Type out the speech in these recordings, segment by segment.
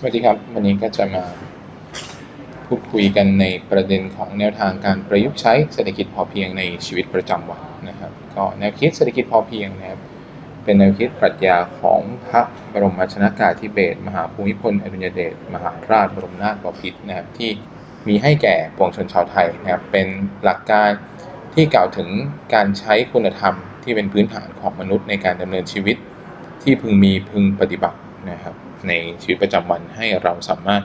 สวัสดีครับ วันนี้ก็จะมาพูดคุยกันในประเด็นของแนวทางการประยุกต์ใช้เศรษฐกิจพอเพียงในชีวิตประจำวันนะครับ ก็แนวคิดเศรษฐกิจพอเพียงนะครับเป็นแนวคิดปรัชญาของพระบรมชนากาธิเบศมหาภูมิพลอดุลยเดชมหาราชบรมนาถบพิตรนะครับที่มีให้แก่ปวงชนชาวไทยนะครับเป็นหลักการที่กล่าวถึงการใช้คุณธรรมที่เป็นพื้นฐานของมนุษย์ในการดำเนินชีวิต ที่พึงมีพึงปฏิบัติ นะครับในชีวิตประจำวันให้เราสามารถ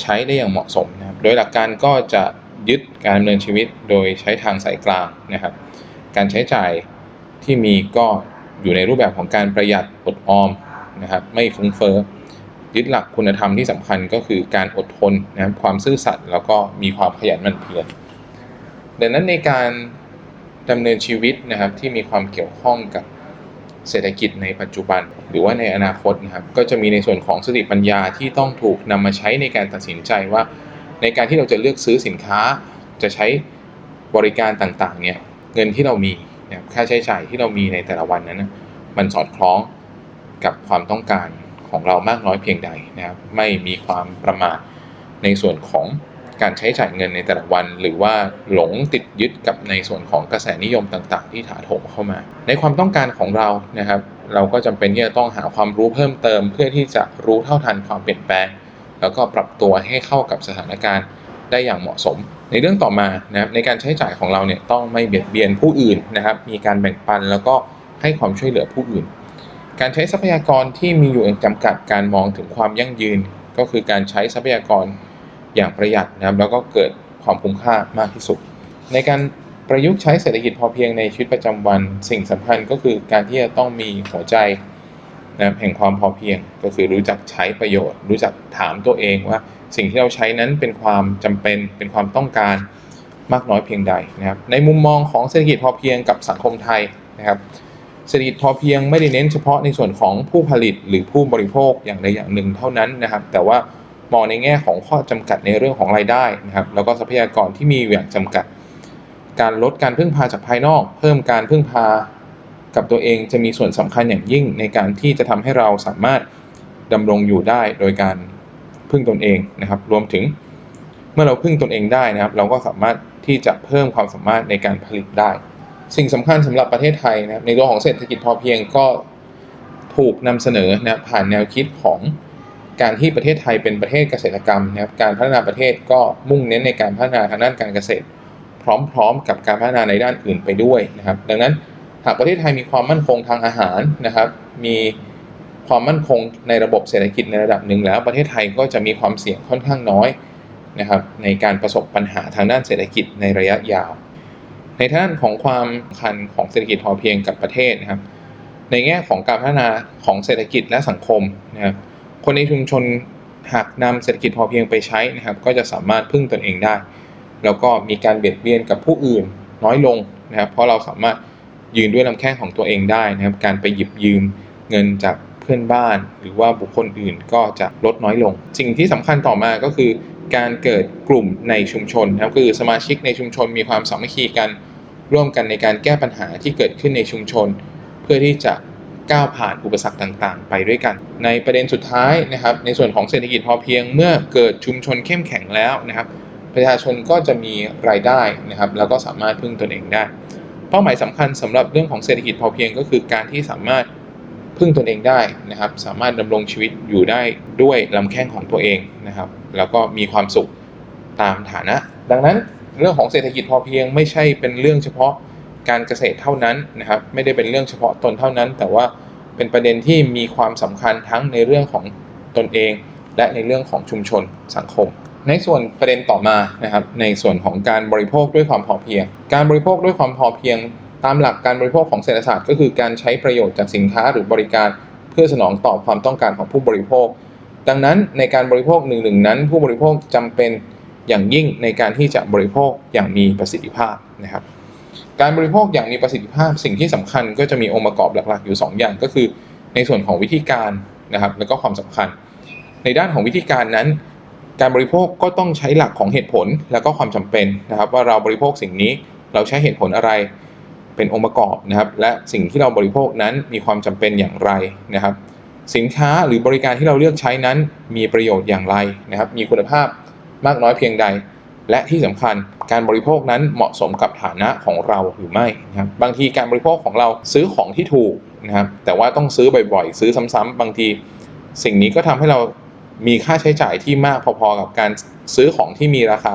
ใช้ได้อย่างเหมาะสมนะครับ โดยหลักการก็จะยึดการดำเนินชีวิตโดยใช้ทางสายกลางนะครับ การใช้จ่ายที่มีก็อยู่ในรูปแบบของการประหยัดอดออมนะครับไม่ฟุ้งเฟ้อยึดหลักคุณธรรมที่สำคัญก็คือการอดทนนะครับความซื่อสัตย์แล้วก็มีความขยันหมั่นเพียรดังนั้นในการดำเนินชีวิตนะครับที่มีความเกี่ยวข้องกับ เศรษฐกิจในปัจจุบัน หรือว่าในอนาคตนะครับก็จะมีในส่วนของสติปัญญาที่ต้องถูกนำมาใช้ในการตัดสินใจว่า ในการที่เราจะเลือกซื้อสินค้า จะใช้บริการต่างๆเนี่ยเงินที่เรามีนะค่าใช้จ่ายที่เรามีในแต่ละวันนั้นนะมันสอดคล้องกับความต้องการของเรามากน้อยเพียงใดนะครับไม่มีความประมาทในส่วนของ การใช้จ่ายเงินในแต่ละวัน หรือว่าหลงติดยึดกับในส่วนของกระแสนิยมต่างๆ ที่ถาโถมเข้ามา ในความต้องการของเรานะครับ เราก็จำเป็นที่จะต้องหาความรู้เพิ่มเติม เพื่อที่จะรู้เท่าทันความเปลี่ยนแปลง แล้วก็ปรับตัวให้เข้ากับสถานการณ์ได้อย่างเหมาะสม ในเรื่องต่อมานะครับในการใช้จ่ายของเราเนี่ยต้องไม่เบียดเบียนผู้อื่นนะครับ มีการแบ่งปันแล้วก็ให้ความช่วยเหลือผู้อื่น การใช้ทรัพยากรที่มีอยู่อย่างจำกัดการมองถึงความยั่งยืน ก็คือการใช้ทรัพยากร อย่างประหยัดนะครับแล้วก็เกิดความคุ้มค่ามากที่สุด ในการประยุกต์ใช้เศรษฐกิจพอเพียงในชีวิตประจำวัน สิ่งสำคัญก็คือการที่จะต้องมีหัวใจนะครับแห่งความพอเพียง ก็คือรู้จักใช้ประโยชน์ รู้จักถามตัวเองว่า สิ่งที่เราใช้นั้นเป็นความจำเป็นเป็นความต้องการมากน้อยเพียงใดนะครับในมุมมองของเศรษฐกิจพอเพียงกับสังคมไทยนะครับเศรษฐกิจพอเพียงไม่ได้เน้นเฉพาะในส่วนของผู้ผลิตหรือผู้บริโภคอย่างใดอย่างหนึ่งเท่านั้นนะครับ แต่ว่า มองในแง่ของข้อจำกัดในเรื่องของรายได้นะครับ แล้วก็ทรัพยากรที่มีอย่างจำกัด การลดการพึ่งพาจากภายนอก เพิ่มการพึ่งพากับตัวเองจะมีส่วนสำคัญอย่างยิ่งในการที่จะทำให้เราสามารถดำรงอยู่ได้โดยการพึ่งตนเองนะครับ รวมถึงเมื่อเราพึ่งตนเองได้นะครับ เราก็สามารถที่จะเพิ่มความสามารถในการผลิตได้ สิ่งสำคัญสำหรับประเทศไทยนะครับในเรื่องของเศรษฐกิจพอเพียงก็ถูกนำเสนอนะผ่านแนวคิดของ การที่ประเทศไทยเป็นประเทศเกษตรกรรมนะครับการพัฒนาประเทศก็มุ่งเน้นในการพัฒนาทางด้านการเกษตร พร้อมๆ กับการพัฒนาในด้านอื่นไปด้วยนะครับ ดังนั้นหากประเทศไทยมีความมั่นคงทางอาหารนะครับ มีความมั่นคงในระบบเศรษฐกิจในระดับหนึ่งแล้ว ประเทศไทยก็จะมีความเสี่ยงค่อนข้างน้อยนะครับในการประสบปัญหาทางด้านเศรษฐกิจในระยะยาว ในด้านของความสำคัญของเศรษฐกิจพอเพียงกับประเทศนะครับ ในแง่ของการพัฒนาของเศรษฐกิจและสังคมนะครับ คนในชุมชนหากนำเศรษฐกิจพอเพียงไปใช้นะครับ ก็จะสามารถพึ่งตนเองได้ แล้วก็มีการเบียดเบียนกับผู้อื่นน้อยลงนะครับ เพราะเราสามารถยืนด้วยลำแข้งของตัวเองได้นะครับ การไปหยิบยืมเงินจากเพื่อนบ้าน หรือว่าบุคคลอื่นก็จะลดน้อยลง สิ่งที่สำคัญต่อมาก็คือ การเกิดกลุ่มในชุมชนนะครับคือสมาชิกในชุมชนมีความสามัคคีกันร่วมกันในการแก้ปัญหาที่เกิดขึ้นในชุมชน เพื่อที่จะ ก้าวผ่านอุปสรรคต่างๆ ไปด้วยกัน ในประเด็นสุดท้ายนะครับ ในส่วนของเศรษฐกิจพอเพียงเมื่อเกิดชุมชนเข้มแข็งแล้วนะครับ ประชาชนก็จะมีรายได้นะครับ แล้วก็สามารถพึ่งตนเองได้ เป้าหมายสำคัญสำหรับเรื่องของเศรษฐกิจพอเพียงก็คือการที่สามารถพึ่งตนเองได้นะครับ สามารถดำรงชีวิตอยู่ได้ด้วยลำแข้งของตัวเองนะครับ แล้วก็มีความสุขตามฐานะ ดังนั้นเรื่องของเศรษฐกิจพอเพียงไม่ใช่เป็นเรื่องเฉพาะ การเกษตรเท่านั้นนะครับ ไม่ได้เป็นเรื่องเฉพาะตนเท่านั้น แต่ว่าเป็นประเด็นที่มีความสำคัญทั้งในเรื่องของตนเอง และในเรื่องของชุมชนสังคม ในส่วนประเด็นต่อมานะครับในส่วนของการบริโภคด้วยความพอเพียง การบริโภคด้วยความพอเพียง ตามหลักการบริโภคของเศรษฐศาสตร์ ก็คือการใช้ประโยชน์จากสินค้าหรือบริการเพื่อสนองตอบความต้องการของผู้บริโภค ดังนั้นในการบริโภคหนึ่งหนึ่งนั้น ผู้บริโภคจำเป็นอย่างยิ่งในการที่จะบริโภคอย่างมีประสิทธิภาพนะครับ การบริโภคอย่างมีประสิทธิภาพสิ่งที่สำคัญก็จะมีองค์ประกอบหลักๆอยู่ 2 อย่างก็คือ ในส่วนของวิธีการนะครับแล้วก็ความสำคัญ ในด้านของวิธีการนั้น การบริโภคก็ต้องใช้หลักของเหตุผลแล้วก็ความจำเป็นนะครับ ว่าเราบริโภคสิ่งนี้เราใช้เหตุผลอะไรเป็นองค์ประกอบนะครับ และสิ่งที่เราบริโภคนั้นมีความจำเป็นอย่างไรนะครับ สินค้าหรือบริการที่เราเลือกใช้นั้น มีประโยชน์อย่างไรนะครับ มีคุณภาพมากน้อยเพียงใด และที่สำคัญการบริโภคนั้นเหมาะสมกับฐานะของเราหรือไม่นะครับบางทีการบริโภคของเราซื้อของที่ถูกนะครับแต่ว่าต้องซื้อบ่อยๆ ซื้อซ้ำๆบางที สิ่งนี้ก็ทำให้เรามีค่าใช้จ่ายที่มากพอๆกับการซื้อของที่มีราคา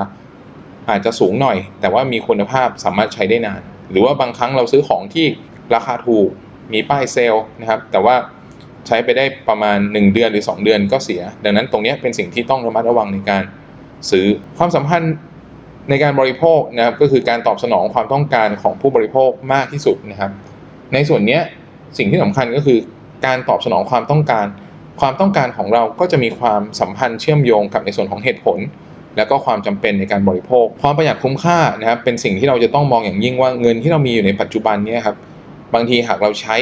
อาจจะสูงหน่อย แต่ว่ามีคุณภาพสามารถใช้ได้นาน หรือว่าบางครั้งเราซื้อของที่ราคาถูกมีป้ายเซลล์นะครับ แต่ว่าใช้ไปได้ประมาณ 1 เดือนหรือ 2 เดือนก็เสีย ดังนั้นตรงนี้เป็นสิ่งที่ต้องระมัดระวังในการ ซื้อความสัมพันธ์ในการบริโภคนะครับก็คือการตอบสนองความต้องการของผู้บริโภคมากที่สุดนะครับ ในส่วนนี้สิ่งที่สำคัญก็คือการตอบสนองความต้องการ ความต้องการของเราก็จะมีความสัมพันธ์เชื่อมโยงกับในส่วนของเหตุผล แล้วก็ความจำเป็นในการบริโภค ความประหยัดคุ้มค่านะครับเป็นสิ่งที่เราจะต้องมองอย่างยิ่งว่าเงินที่เรามีอยู่ในปัจจุบันนี้ครับบางทีหากเราใช้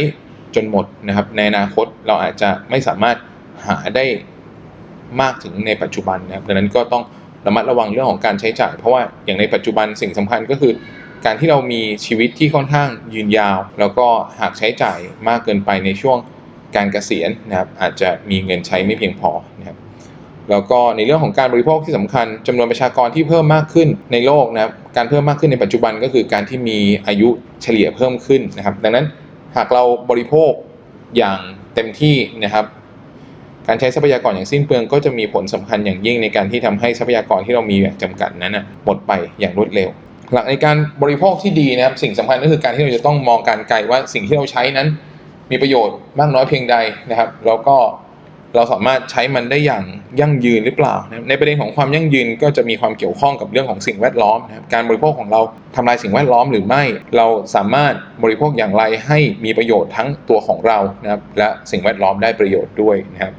จนหมดนะครับในอนาคตเราอาจจะไม่สามารถหาได้มากถึงในปัจจุบันนะครับดังนั้นก็ต้อง ระมัดระวังเรื่องของการใช้จ่าย เพราะว่าอย่างในปัจจุบันสิ่งสำคัญก็คือ การที่เรามีชีวิตที่ค่อนข้างยืนยาว แล้วก็หากใช้จ่ายมากเกินไปในช่วงการเกษียณนะครับอาจจะมีเงินใช้ไม่เพียงพอนะครับแล้วก็ในเรื่องของการบริโภคที่สำคัญจำนวนประชากรที่เพิ่มมากขึ้นในโลกนะครับการเพิ่มมากขึ้นในปัจจุบันก็คือการที่มีอายุเฉลี่ยเพิ่มขึ้นนะครับ ดังนั้นหากเราบริโภคอย่างเต็มที่นะครับ การใช้ทรัพยากรอย่างสิ้นเปลืองก็จะมีผลสำคัญอย่างยิ่งในการที่ทำให้ทรัพยากรที่เรามีอย่างจำกัดนั้นนะหมดไปอย่างรวดเร็ว หลักในการบริโภคที่ดีนะครับสิ่งสำคัญก็คือการที่เราจะต้องมองการไกลว่าสิ่งที่เราใช้นั้น มีประโยชน์มากน้อยเพียงใดนะครับ แล้วก็เราสามารถใช้มันได้อย่างยั่งยืนหรือเปล่าในประเด็นของความยั่งยืนก็จะมีความเกี่ยวข้องกับเรื่องของสิ่งแวดล้อมนะครับการบริโภคของเราทำลายสิ่งแวดล้อมหรือไม่ เราสามารถบริโภคอย่างไรให้มีประโยชน์ทั้งตัวของเรานะครับและสิ่งแวดล้อมได้ประโยชน์ด้วยนะครับ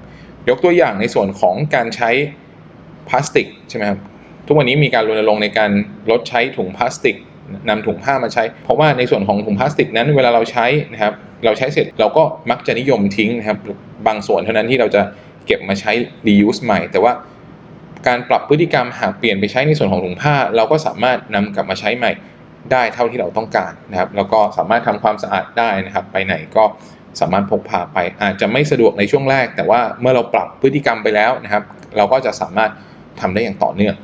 ยกตัวอย่างในส่วนของการใช้พลาสติกใช่ไหมครับทุกวันนี้มีการรณรงค์ในการลดใช้ถุงพลาสติกนำถุงผ้ามาใช้ เพราะว่าในส่วนของถุงพลาสติกนั้นเวลาเราใช้นะครับเราใช้เสร็จเราก็มักจะนิยมทิ้งนะครับบางส่วนเท่านั้นที่เราจะเก็บมาใช้ reuse ใหม่ แต่ว่าการปรับพฤติกรรมหากเปลี่ยนไปใช้ในส่วนของถุงผ้า เราก็สามารถนำกลับมาใช้ใหม่ได้เท่าที่เราต้องการนะครับแล้วก็สามารถทำความสะอาดได้นะครับ ไปไหนก็ สามารถพกพาไป อาจจะไม่สะดวกในช่วงแรก แต่ว่าเมื่อเราปรับพฤติกรรมไปแล้วนะครับ เราก็จะสามารถทำได้อย่างต่อเนื่อง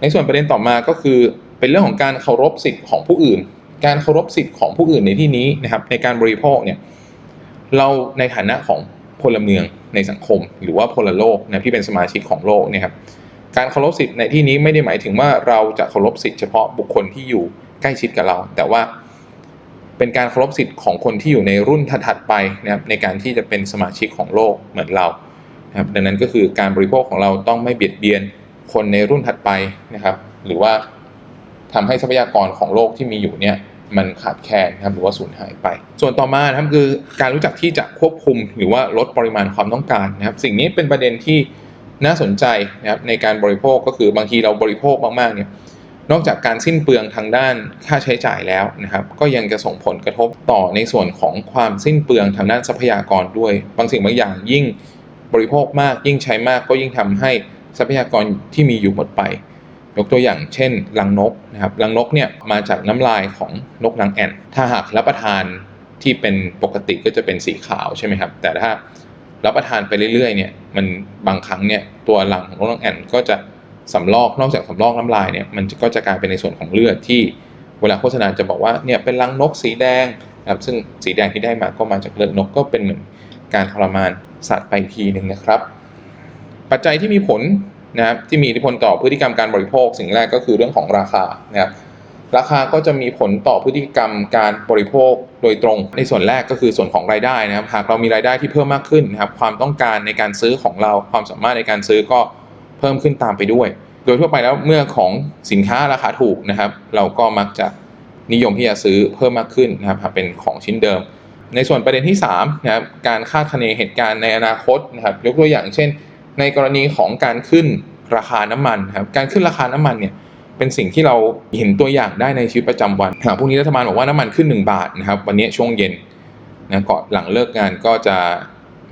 ในส่วนประเด็นต่อมาก็คือ เป็นเรื่องของการเคารพสิทธิ์ของผู้อื่น การเคารพสิทธิ์ของผู้อื่นในที่นี้นะครับ ในการบริโภคเนี่ยเราในฐานะของพลเมืองในสังคม หรือว่าพลโลกนะที่เป็นสมาชิกของโลกเนี่ยครับการเคารพสิทธิ์ในที่นี้ไม่ได้หมายถึงว่าเราจะเคารพสิทธิ์เฉพาะบุคคลที่อยู่ใกล้ชิดกับเรา แต่ว่า เป็นการเคารพสิทธิ์ของคนที่อยู่ในรุ่นถัดๆไปนะครับในการที่จะเป็นสมาชิกของโลกเหมือนเรานะครับดังนั้นก็คือการบริโภคของเราต้องไม่เบียดเบียนคนในรุ่นถัดไปนะครับ หรือว่าทำให้ทรัพยากรของโลกที่มีอยู่เนี่ยมันขาดแคลนนะครับหรือว่าสูญหายไป ส่วนต่อมานะครับคือการรู้จักที่จะควบคุมหรือว่าลดปริมาณความต้องการนะครับ สิ่งนี้เป็นประเด็นที่น่าสนใจนะครับในการบริโภคก็คือบางทีเราบริโภคมากๆเนี่ย นอกจากการสิ้นเปลืองทางด้านค่าใช้จ่ายแล้วนะครับ ก็ยังจะส่งผลกระทบต่อในส่วนของความสิ้นเปลืองทางด้านทรัพยากรด้วย บางสิ่งบางอย่างยิ่งบริโภคมากยิ่งใช้มากก็ยิ่งทำให้ทรัพยากรที่มีอยู่หมดไป ยกตัวอย่างเช่นรังนกนะครับรังนกเนี่ยมาจากน้ำลายของนกนางแอ่น ถ้าหากรับประทานที่เป็นปกติก็จะเป็นสีขาวใช่ไหมครับ แต่ถ้ารับประทานไปเรื่อยๆเนี่ยมันบางครั้งเนี่ยตัวรังของนกนางแอ่นก็จะ สำลอกนอกจากสำลอกน้ำลายเนี่ยมันก็จะกลายเป็นในส่วนของเลือดที่เวลาโฆษณาจะบอกว่าเนี่ยเป็นรังนกสีแดงนะครับซึ่งสีแดงที่ได้มาก็มาจากเลือดนกก็เป็นเหมือนการทรมานสัตว์ไปทีหนึ่งนะครับ ปัจจัยที่มีผลนะครับที่มีอิทธิพลต่อพฤติกรรมการบริโภค สิ่งแรกก็คือเรื่องของราคานะครับราคาก็จะมีผลต่อพฤติกรรมการบริโภคโดยตรง ในส่วนแรกก็คือส่วนของรายได้นะครับ หากเรามีรายได้ที่เพิ่มมากขึ้นนะครับ ความต้องการในการซื้อของเราความสามารถในการซื้อก็ เพิ่มขึ้นตามไปด้วย โดยทั่วไปแล้วเมื่อของสินค้าราคาถูกนะครับ เราก็มักจะนิยมที่จะซื้อเพิ่มมากขึ้นนะครับเป็นของชิ้นเดิม ในส่วนประเด็นที่3นะครับการคาดคะเนเหตุการณ์ในอนาคตนะครับยกตัวอย่างเช่น ในกรณีของการขึ้นราคาน้ำมันครับการขึ้นราคาน้ำมันเนี่ยเป็นสิ่งที่เราเห็นตัวอย่างได้ในชีวิตประจำวันหากพรุ่งนี้รัฐบาลบอกว่าน้ำมันขึ้น 1 บาทนะครับ วันนี้ช่วงเย็นนะก่อนหลังเลิกงานก็จะ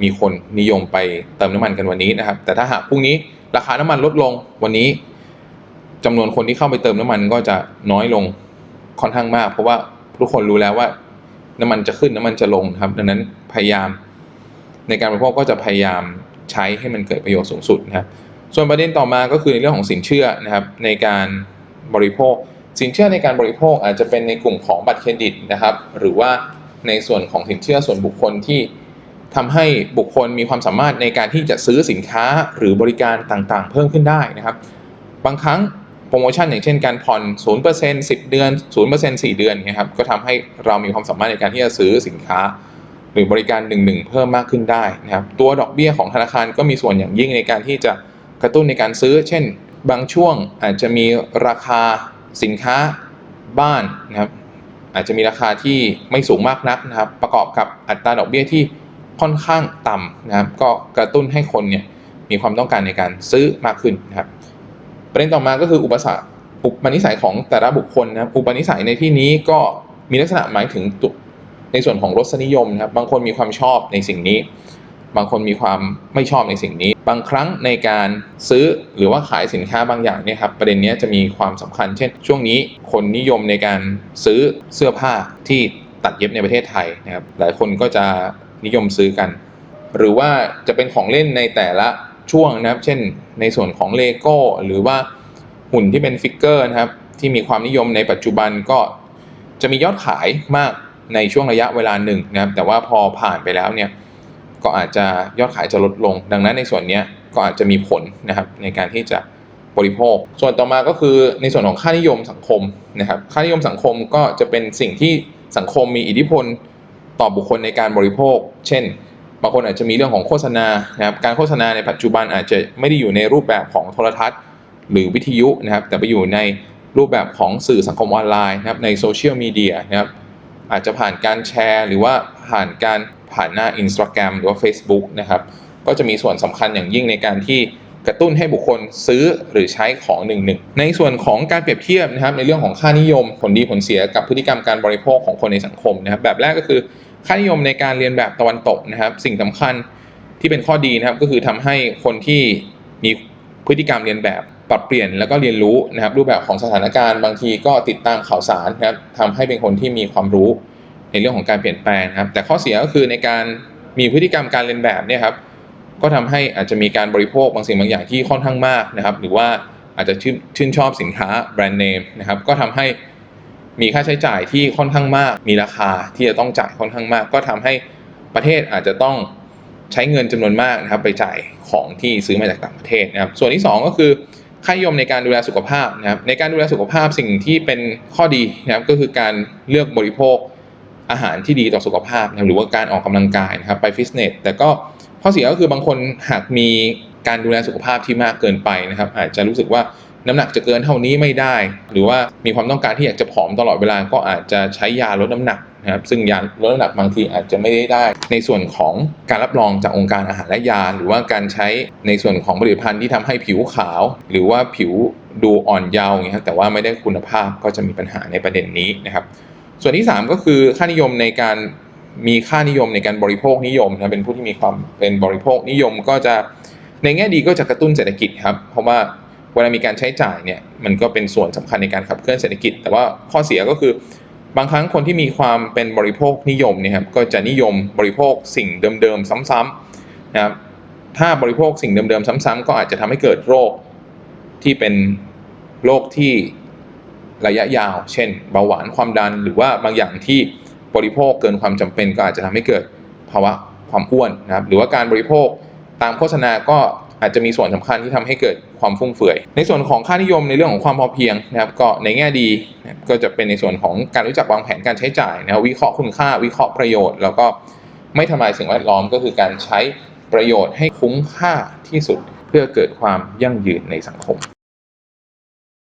มีคนนิยมไปเติมน้ำมันกันวันนี้นะครับ แต่ถ้าหากพรุ่งนี้ ราคาน้ำมันลดลงวันนี้จำนวนคนที่เข้าไปเติมน้ำมันก็จะน้อยลงค่อนข้างมาก เพราะว่าทุกคนรู้แล้วว่า น้ำมันจะขึ้นน้ำมันจะลงครับ ดังนั้นพยายาม ในการบริโภคก็จะพยายามใช้ให้มันเกิดประโยชน์สูงสุดนะครับส่วนประเด็นต่อมาก็คือในเรื่องของสินเชื่อนะครับในการบริโภค สินเชื่อในการบริโภคอาจจะเป็นในกลุ่มของบัตรเครดิตนะครับ หรือว่าในส่วนของสินเชื่อส่วนบุคคลที่ ทำให้บุคคลมีความสามารถในการที่จะซื้อสินค้าหรือบริการต่างๆ เพิ่มขึ้นได้นะครับ บางครั้งโปรโมชั่นอย่างเช่นการผ่อน 0% 10 เดือน 0% 4 เดือนนะครับก็ทำให้เรามีความสามารถในการที่จะซื้อสินค้า หรือบริการหนึ่งๆเพิ่มมากขึ้นได้นะครับตัวดอกเบี้ยของธนาคารก็มีส่วนอย่างยิ่งในการที่จะกระตุ้นในการซื้อ เช่น บางช่วงอาจจะมีราคาสินค้าบ้านนะครับอาจจะมีราคาที่ไม่สูงมากนักนะครับประกอบกับอัตราดอกเบี้ยที่ ค่อนข้างต่ำนะครับ ก็กระตุ้นให้คนเนี่ยมีความต้องการในการซื้อมากขึ้นนะครับ ประเด็นต่อมาก็คืออุปสรรคอุปนิสัยของแต่ละบุคคลนะครับ อุปนิสัยในที่นี้ก็มีลักษณะหมายถึงในส่วนของรสนิยมนะครับ บางคนมีความชอบในสิ่งนี้ บางคนมีความไม่ชอบในสิ่งนี้ บางครั้งในการซื้อหรือว่าขายสินค้าบางอย่างเนี่ยครับ ประเด็นนี้จะมีความสำคัญ เช่น ช่วงนี้คนนิยมในการซื้อเสื้อผ้าที่ตัดเย็บในประเทศไทยนะครับ หลายคนก็จะ นิยมซื้อกัน หรือว่าจะเป็นของเล่นในแต่ละช่วงนะครับ เช่น ในส่วนของเลโก้หรือว่าหุ่นที่เป็นฟิกเกอร์นะครับ ที่มีความนิยมในปัจจุบันก็จะมียอดขายมากในช่วงระยะเวลาหนึ่งนะครับ แต่ว่าพอผ่านไปแล้วเนี่ยก็อาจจะยอดขายจะลดลง ดังนั้นในส่วนนี้ก็อาจจะมีผลนะครับในการที่จะบริโภค ส่วนต่อมาก็คือในส่วนของค่านิยมสังคมนะครับ ค่านิยมสังคมก็จะเป็นสิ่งที่สังคมมีอิทธิพล ต่อบุคคลในการบริโภค เช่น บางคนอาจจะมีเรื่องของโฆษณานะครับการโฆษณาในปัจจุบันอาจจะไม่ได้อยู่ในรูปแบบของโทรทัศน์ หรือวิทยุนะครับ แต่ไปอยู่ในรูปแบบของสื่อสังคมออนไลน์นะครับในโซเชียลมีเดียนะครับอาจจะผ่านการแชร์ หรือว่าผ่านการผ่านหน้า Instagram หรือว่า Facebook นะครับก็จะมีส่วนสำคัญอย่างยิ่งในการที่ กระตุ้นให้บุคคลซื้อหรือใช้ของหนึ่งหนึ่งในส่วนของการเปรียบเทียบนะครับในเรื่องของค่านิยม ผลดีผลเสียกับพฤติกรรมการบริโภคของคนในสังคมนะครับแบบแรกก็คือค่านิยมในการเรียนแบบตะวันตกนะครับ สิ่งสำคัญที่เป็นข้อดีนะครับก็คือทำให้คนที่มีพฤติกรรมเรียนแบบปรับเปลี่ยนแล้วก็เรียนรู้นะครับรูปแบบของสถานการณ์บางทีก็ติดตามข่าวสารนะครับทำให้เป็นคนที่มีความรู้ในเรื่องของการเปลี่ยนแปลงนะครับ แต่ข้อเสียก็คือในการมีพฤติกรรมการเรียนแบบเนี่ยครับ ก็ทำให้อาจจะมีการบริโภคบางสิ่งบางอย่างที่ค่อนข้างมากนะครับหรือว่าอาจจะชื่นชอบสินค้าแบรนด์เนมนะครับก็ทำให้มีค่าใช้จ่ายที่ค่อนข้างมาก มีราคาที่จะต้องจ่ายค่อนข้างมาก ก็ทำให้ประเทศอาจจะต้องใช้เงินจำนวนมากนะครับไปจ่ายของที่ซื้อมาจากต่างประเทศนะครับส่วนที่สองก็คือค่านิยมในการดูแลสุขภาพนะครับในการดูแลสุขภาพสิ่งที่เป็นข้อดีนะครับก็คือการเลือกบริโภคอาหารที่ดีต่อสุขภาพนะครับหรือว่าการออกกำลังกายนะครับไปฟิตเนสแต่ก็ ข้อเสียก็คือบางคนหากมีการดูแลสุขภาพที่มากเกินไปนะครับ อาจจะรู้สึกว่าน้ำหนักจะเกินเท่านี้ไม่ได้ หรือว่ามีความต้องการที่อยากจะผอมตลอดเวลาก็อาจจะใช้ยาลดน้ำหนักนะครับซึ่งยาลดน้ำหนักบางทีอาจจะไม่ได้ได้ ในส่วนของการรับรองจากองค์การอาหารและยา หรือว่าการใช้ในส่วนของผลิตภัณฑ์ที่ทำให้ผิวขาว หรือว่าผิวดูอ่อนเยาว์อย่างเงี้ยแต่ว่าไม่ได้คุณภาพก็จะมีปัญหาในประเด็นนี้นะครับ ส่วนที่ 3 ก็คือค่านิยมในการ มีค่านิยมในการบริโภคนิยมนะเป็นผู้ที่มีความเป็นบริโภคนิยมก็จะในแง่ดีก็จะกระตุ้นเศรษฐกิจครับ เพราะว่าเวลามีการใช้จ่ายเนี่ยมันก็เป็นส่วนสำคัญในการขับเคลื่อนเศรษฐกิจ แต่ว่าข้อเสียก็คือบางครั้งคนที่มีความเป็นบริโภคนิยมเนี่ยครับก็จะนิยมบริโภคสิ่งเดิมๆซ้ำๆนะครับถ้าบริโภคสิ่งเดิมๆซ้ำๆก็อาจจะทำให้เกิดโรคที่เป็นโรคที่ระยะยาว เช่นเบาหวานความดันหรือว่าบางอย่างที่ บริโภคเกินความจำเป็นก็อาจจะทำให้เกิดภาวะความอ้วนนะครับหรือว่าการบริโภคตามโฆษณาก็อาจจะมีส่วนสำคัญที่ทำให้เกิดความฟุ่มเฟือย ในส่วนของค่านิยมในเรื่องของความพอเพียงนะครับก็ในแง่ดีก็จะเป็นในส่วนของการรู้จักวางแผนการใช้จ่ายนะวิเคราะห์คุณค่า วิเคราะห์ประโยชน์ แล้วก็ไม่ทำลายสิ่งแวดล้อมก็คือการใช้ประโยชน์ให้คุ้มค่าที่สุด เพื่อเกิดความยั่งยืนในสังคม